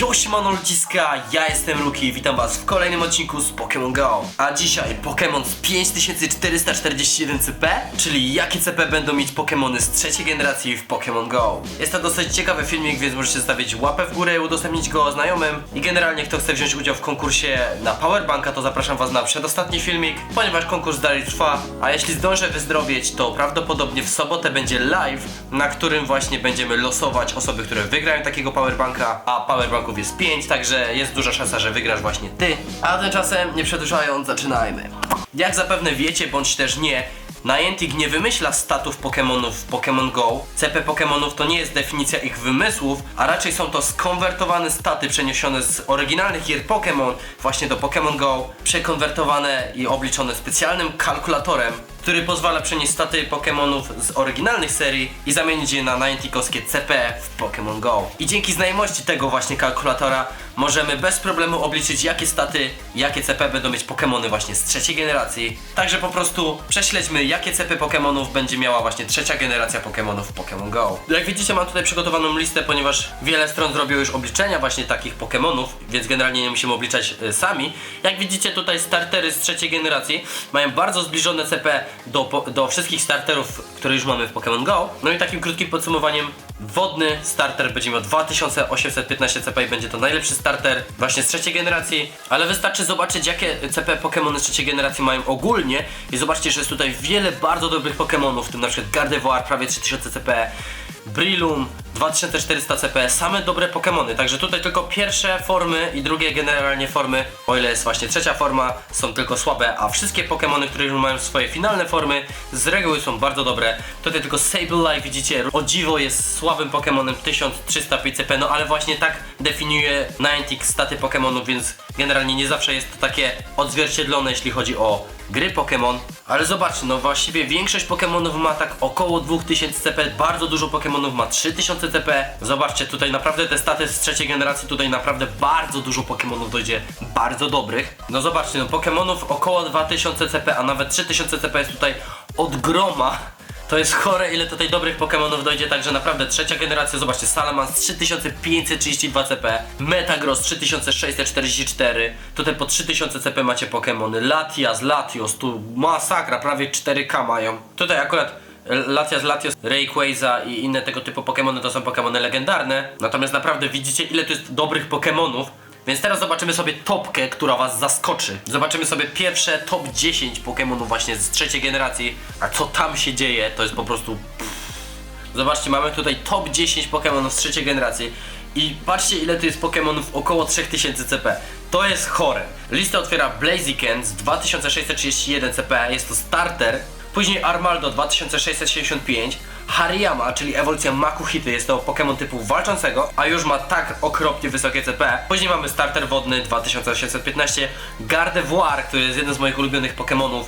Yoshimano ludziska, ja jestem Luki, witam was w kolejnym odcinku z Pokémon Go. A dzisiaj Pokémon z 5441 CP, czyli jakie CP będą mieć Pokémony z trzeciej generacji w Pokémon Go. Jest to dosyć ciekawy filmik, więc możecie zostawić łapę w górę, udostępnić go znajomym i generalnie kto chce wziąć udział w konkursie na Powerbanka, to zapraszam was na przedostatni filmik, ponieważ konkurs dalej trwa, a jeśli zdążę wyzdrowieć, to prawdopodobnie w sobotę będzie live, na którym właśnie będziemy losować osoby, które wygrają takiego Powerbanka, a Powerbanków jest 5, także jest duża szansa, że wygrasz właśnie ty. A tymczasem, nie przedłużając, zaczynajmy. Jak zapewne wiecie, bądź też nie, Niantic nie wymyśla statów Pokémonów w Pokémon Go. CP Pokémonów to nie jest definicja ich wymysłów, a raczej są to skonwertowane staty przeniesione z oryginalnych gier Pokémon właśnie do Pokémon Go, przekonwertowane i obliczone specjalnym kalkulatorem, który pozwala przenieść staty Pokémonów z oryginalnych serii i zamienić je na Nianticowskie CP w Pokémon Go. I dzięki znajomości tego właśnie kalkulatora możemy bez problemu obliczyć jakie staty, jakie CP będą mieć Pokémony właśnie z trzeciej generacji. Także po prostu prześledźmy jakie CP Pokémonów będzie miała właśnie trzecia generacja Pokémonów w Pokémon Go. Jak widzicie mam tutaj przygotowaną listę, ponieważ wiele stron zrobiło już obliczenia właśnie takich Pokémonów, więc generalnie nie musimy obliczać y, sami. Jak widzicie tutaj startery z trzeciej generacji mają bardzo zbliżone CP do, do wszystkich starterów, które już mamy w Pokémon Go. No i takim krótkim podsumowaniem Wodny starter będzie miał 2815 CP i będzie to najlepszy starter właśnie z trzeciej generacji, ale wystarczy zobaczyć jakie CP Pokémony z trzeciej generacji mają ogólnie i zobaczcie, że jest tutaj wiele bardzo dobrych Pokémonów, w tym na przykład Gardevoir prawie 3000 CP, Brilum 2400 CP, same dobre Pokémony, także tutaj tylko pierwsze formy i drugie generalnie formy, o ile jest właśnie trzecia forma, są tylko słabe, a wszystkie Pokémony, które już mają swoje finalne formy, z reguły są bardzo dobre. Tutaj tylko Sableye widzicie, o dziwo jest słabym Pokémonem 1305 CP, no ale właśnie tak definiuje Niantic staty Pokémonów, więc generalnie nie zawsze jest to takie odzwierciedlone, jeśli chodzi o gry Pokémon. Ale zobaczcie, no właściwie większość Pokémonów ma tak około 2000 CP, bardzo dużo Pokémonów ma 3000 CP. Zobaczcie, tutaj naprawdę te staty z trzeciej generacji, tutaj naprawdę bardzo dużo Pokémonów dojdzie, bardzo dobrych. No zobaczcie, no Pokémonów około 2000 CP, a nawet 3000 CP jest tutaj od groma. To jest chore, ile tutaj dobrych Pokémonów dojdzie, także naprawdę trzecia generacja, zobaczcie, Salamence 3532 CP, Metagross 3644, tutaj po 3000 CP macie Pokémony, Latias, Latios, tu masakra, prawie 4K mają. Tutaj akurat Latias, Latios, Rayquaza i inne tego typu Pokémony to są Pokémony legendarne, natomiast naprawdę widzicie ile tu jest dobrych Pokémonów, więc teraz zobaczymy sobie topkę, która was zaskoczy. Zobaczymy sobie pierwsze top 10 Pokémonów właśnie z trzeciej generacji. A co tam się dzieje, to jest po prostu... Zobaczcie, mamy tutaj top 10 Pokémonów z trzeciej generacji. I patrzcie ile tu jest Pokémonów około 3000 CP. To jest chore. Listę otwiera Blaziken z 2631 CP, jest to starter. Później Armaldo 2665, Hariyama, czyli ewolucja Makuhity, jest to Pokémon typu walczącego, a już ma tak okropnie wysokie CP. Później mamy starter wodny 2815, Gardevoir, który jest jednym z moich ulubionych Pokémonów,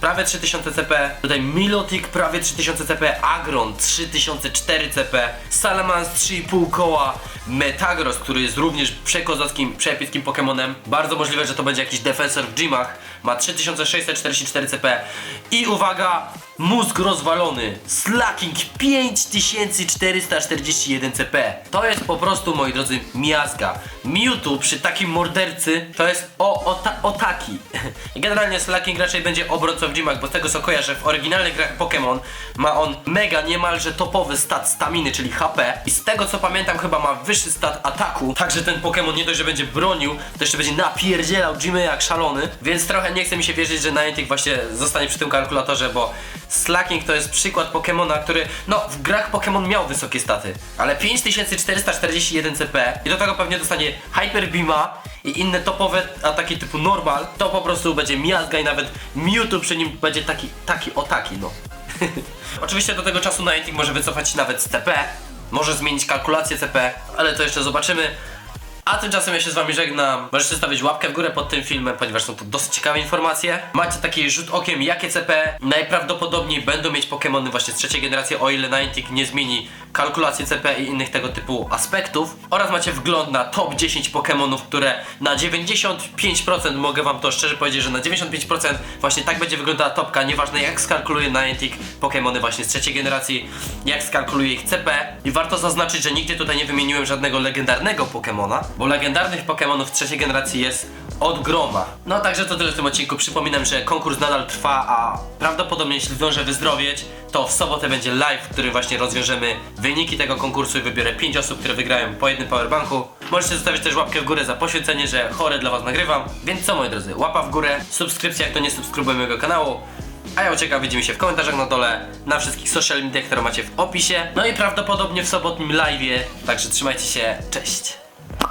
prawie 3000 CP. Tutaj Milotic prawie 3000 CP, Agron 3004 CP, Salamence 3,5 koła, Metagross, który jest również przekozackim, przeepickim Pokémonem. Bardzo możliwe, że to będzie jakiś defensor w gymach. Ma 3644 CP. I uwaga, mózg rozwalony. Slacking 5441 CP. To jest po prostu, moi drodzy, miazga. Mewtwo przy takim mordercy to jest o, o, ta, o taki. Generalnie Slacking raczej będzie obrońcą w gymach, bo z tego co kojarzę, w oryginalnych grach Pokémon ma on mega niemalże topowy stat staminy, czyli HP. I z tego co pamiętam, chyba ma wyższy stat ataku. Także ten Pokémon nie dość, że będzie bronił, to jeszcze będzie napierdzielał gymy jak szalony. Więc trochę nie chce mi się wierzyć, że Niantic właśnie zostanie przy tym kalkulatorze, bo Slacking to jest przykład Pokemona, który no w grach Pokémon miał wysokie staty, ale 5441 CP i do tego pewnie dostanie Hyper Beama i inne topowe ataki typu normal, to po prostu będzie miazga i nawet Mewtwo przy nim będzie taki, taki o taki no. Oczywiście do tego czasu Niantic może wycofać się nawet z CP, może zmienić kalkulację CP, ale to jeszcze zobaczymy. A tymczasem ja się z wami żegnam. Możecie stawić łapkę w górę pod tym filmem, ponieważ są to dosyć ciekawe informacje. Macie taki rzut okiem, jakie CP najprawdopodobniej będą mieć Pokémony właśnie z trzeciej generacji, o ile Niantic nie zmieni kalkulacji CP i innych tego typu aspektów. Oraz macie wgląd na top 10 Pokémonów, które na 95% mogę wam to szczerze powiedzieć, że na 95% właśnie tak będzie wyglądała topka, nieważne jak skalkuluje Niantic Pokémony właśnie z trzeciej generacji, jak skalkuluje ich CP. I warto zaznaczyć, że nigdzie tutaj nie wymieniłem żadnego legendarnego Pokémona, bo legendarnych Pokémonów trzeciej generacji jest od groma. No także to tyle w tym odcinku. Przypominam, że konkurs nadal trwa, a prawdopodobnie jeśli zdążę wyzdrowieć, to w sobotę będzie live, w którym właśnie rozwiążemy wyniki tego konkursu i wybiorę 5 osób, które wygrają po jednym powerbanku. Możecie zostawić też łapkę w górę za poświęcenie, że chore dla was nagrywam. Więc co moi drodzy, łapa w górę, subskrypcja jak to nie subskrybuję mojego kanału. A ja uciekam, widzimy się w komentarzach na dole, na wszystkich social mediach, które macie w opisie. No i prawdopodobnie w sobotnim live'ie, także trzymajcie się, cześć!